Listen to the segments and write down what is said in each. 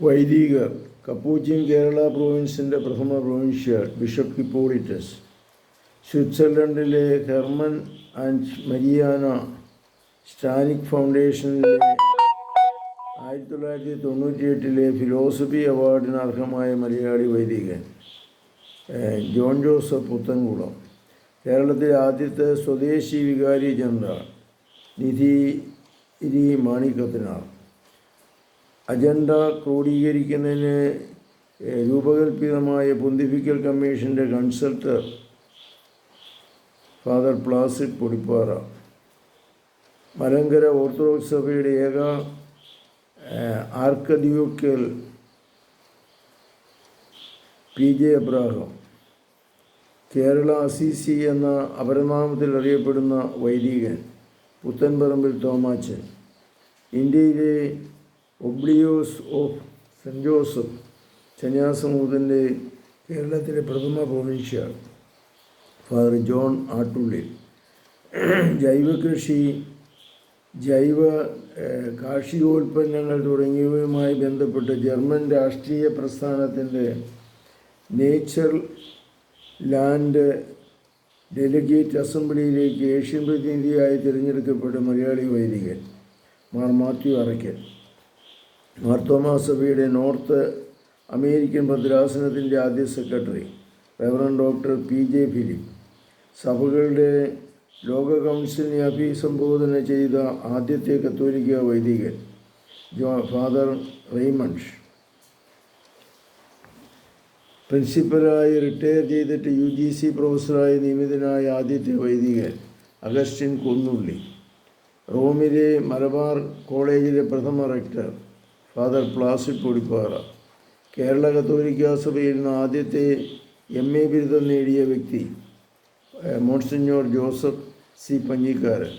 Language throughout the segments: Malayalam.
വൈദികർ കപ്പൂച്ചിൻ കേരള പ്രോവിൻസിന്റെ പ്രഥമ പ്രൊവിൻഷ്യൽ ബിഷപ്പ് ഹിപ്പോളിറ്റസ് സ്വിറ്റ്സർലൻഡിലെ ഹെർമൻ ആൻഡ് മരിയാന സ്റ്റാനിക് ഫൗണ്ടേഷനിലെ ആയിരത്തി തൊള്ളായിരത്തി തൊണ്ണൂറ്റി എട്ടിലെ ഫിലോസഫി അവാർഡിന് അർഹമായ മലയാളി വൈദികൻ ജോൺ ജോസഫ് പുത്തൻകുളം കേരളത്തിലെ ആദ്യത്തെ സ്വദേശി വികാരി general Nidhiry Manikathanar agenda ക്രോഡീകരിക്കുന്നതിന് രൂപകൽപിതമായ പൊന്തിഫിക്കൽ കമ്മീഷന്റെ consultor father Placid Podipara. Malankara Orthodox സഭയുടെ ഏക ആർക്കദ്യൂക്കൽ P J Abraham. Kerala Assisi എന്ന അപരനാമത്തിൽ അറിയപ്പെടുന്ന വൈദികൻ പുത്തൻപറമ്പിൽ തോമാച്ചൻ. ഇന്ത്യയിലെ ഒബ്ലിയോസ് ഓഫ് സെന്റ് ജോസഫ് സന്യാസമൂഹത്തിന്റെ കേരളത്തിലെ പ്രഥമ പ്രൊവിൻഷ്യൽ ഫാദർ ജോൺ ആട്ടുള്ളിൽ. ജൈവകൃഷി ജൈവ കാർഷികോൽപ്പന്നങ്ങൾ തുടങ്ങിയവയുമായി ബന്ധപ്പെട്ട് ജർമ്മൻ രാഷ്ട്രീയ പ്രസ്ഥാനത്തിന്റെ നേച്ചർ ലാൻഡ് ഡെലിഗേറ്റ് അസംബ്ലിയിലേക്ക് ഏഷ്യൻ പ്രതിനിധിയായി തിരഞ്ഞെടുക്കപ്പെട്ട മലയാളി വൈദികൻ മാർ മാത്യു അറയ്ക്കൽ. മാർത്തോമാ സഭയുടെ നോർത്ത് അമേരിക്കൻ ഭദ്രാസനത്തിന്റെ ആദ്യ secretary reverend doctor P J Philip സഭകളുടെ ലോക കൗൺസിലിനെ അഭിസംബോധന ചെയ്ത ആദ്യത്തെ കത്തോലിക്ക വൈദികൻ ജോ ഫാദർ റെയ്മൺഷ് പ്രിൻസിപ്പലായി റിട്ടയർ ചെയ്തിട്ട് യു ജി സി പ്രൊഫസറായി നിയമിതനായ ആദ്യത്തെ വൈദികൻ അഗസ്റ്റിൻ കുന്നുള്ളി. റോമിലെ മലബാർ കോളേജിലെ പ്രഥമ rector father Placid Podipara Kerala കത്തോലിക്ക സഭയിൽ നിന്ന് ആദ്യത്തെ എം എ ബിരുദം നേടിയ വ്യക്തി മോൺസിഞ്ഞോർ ജോസഫ് സി പഞ്ഞിക്കാരൻ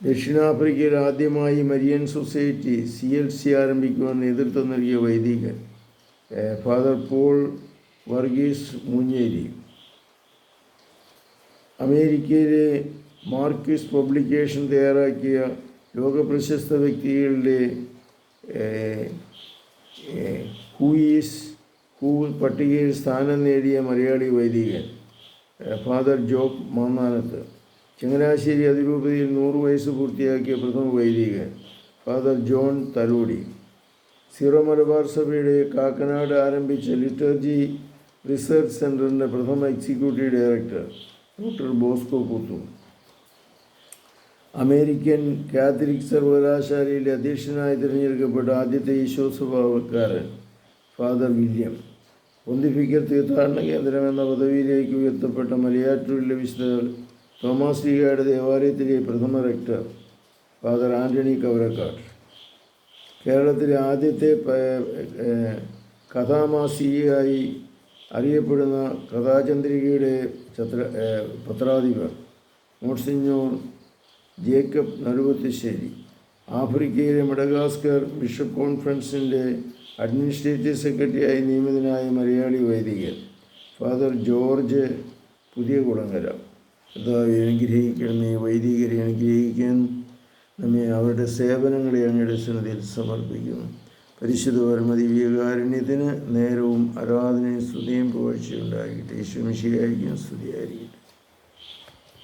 ദക്ഷിണാഫ്രിക്കയിൽ ആദ്യമായി Marian society C L C ആരംഭിക്കുവാൻ നേതൃത്വം നൽകിയ വൈദികൻ ഫാദർ പോൾ വർഗീസ് മുഞ്ഞേരി. അമേരിക്കയിലെ മാർക്കിസ് പബ്ലിക്കേഷൻ തയ്യാറാക്കിയ ലോകപ്രശസ്ത വ്യക്തികളുടെ ഹൂയിസ് ഹൂ പട്ടികയിൽ സ്ഥാനം നേടിയ മലയാളി വൈദികൻ ഫാദർ ജോബ് മാന്നാനത്ത്. ചങ്ങനാശ്ശേരി അതിരൂപതയിൽ നൂറ് വയസ്സ് പൂർത്തിയാക്കിയ പ്രഥമ വൈദികൻ father John Thalody. Syro Malabar സഭയുടെ കാക്കനാട് ആരംഭിച്ച ലിറ്റർജി റിസർച്ച് സെന്ററിന്റെ പ്രഥമ executive director doctor Bosco Puthu American Catholic സർവകലാശാലയിലെ അധ്യക്ഷനായി തിരഞ്ഞെടുക്കപ്പെട്ട ആദ്യത്തെ ഈശോ സ്വഭാവക്കാരൻ ഫാദർ വില്യം. പൊന്തിഫിക്കൽ തീർത്ഥാടന കേന്ദ്രം എന്ന പദവിയിലേക്ക് ഉയർത്തപ്പെട്ട മലയാറ്റൂരിലെ വിശുദ്ധ തോമസ് ലീഗയുടെ ദേവാലയത്തിലെ പ്രഥമ റെക്ടർ ഫാദർ ആന്റണി കവരക്കാട്. കേരളത്തിലെ ആദ്യത്തെ കഥാമാസികയായി അറിയപ്പെടുന്ന കഥാചന്ദ്രികയുടെ ചത്ര പത്രാധിപർ മോൺസിഞ്ഞോർ ജേക്കബ് നറുവത്തിശ്ശേരി ആഫ്രിക്കയിലെ മഡഗാസ്കർ ബിഷപ്പ് കോൺഫറൻസിന്റെ അഡ്മിനിസ്ട്രേറ്റീവ് സെക്രട്ടറിയായി നിയമിതനായ മലയാളി വൈദികൻ ഫാദർ ജോർജ് പുതിയ കുളങ്ങര. കർത്താവെ അനുഗ്രഹിക്കണമേ വൈദികരെ അനുഗ്രഹിക്കാൻ നമ്മെ അവരുടെ സേവനങ്ങളെ അങ്ങയുടെ സന്നദ്ധയിൽ സമർപ്പിക്കുന്നു പരിശുദ്ധ പരമദിവ്യകാരുണ്യത്തിന് നേരവും ആരാധനയും സ്തുതിയും പുകഴ്ചയുണ്ടാകട്ടെ യേശുമിശിയായിരിക്കും സ്തുതിയായിരിക്കും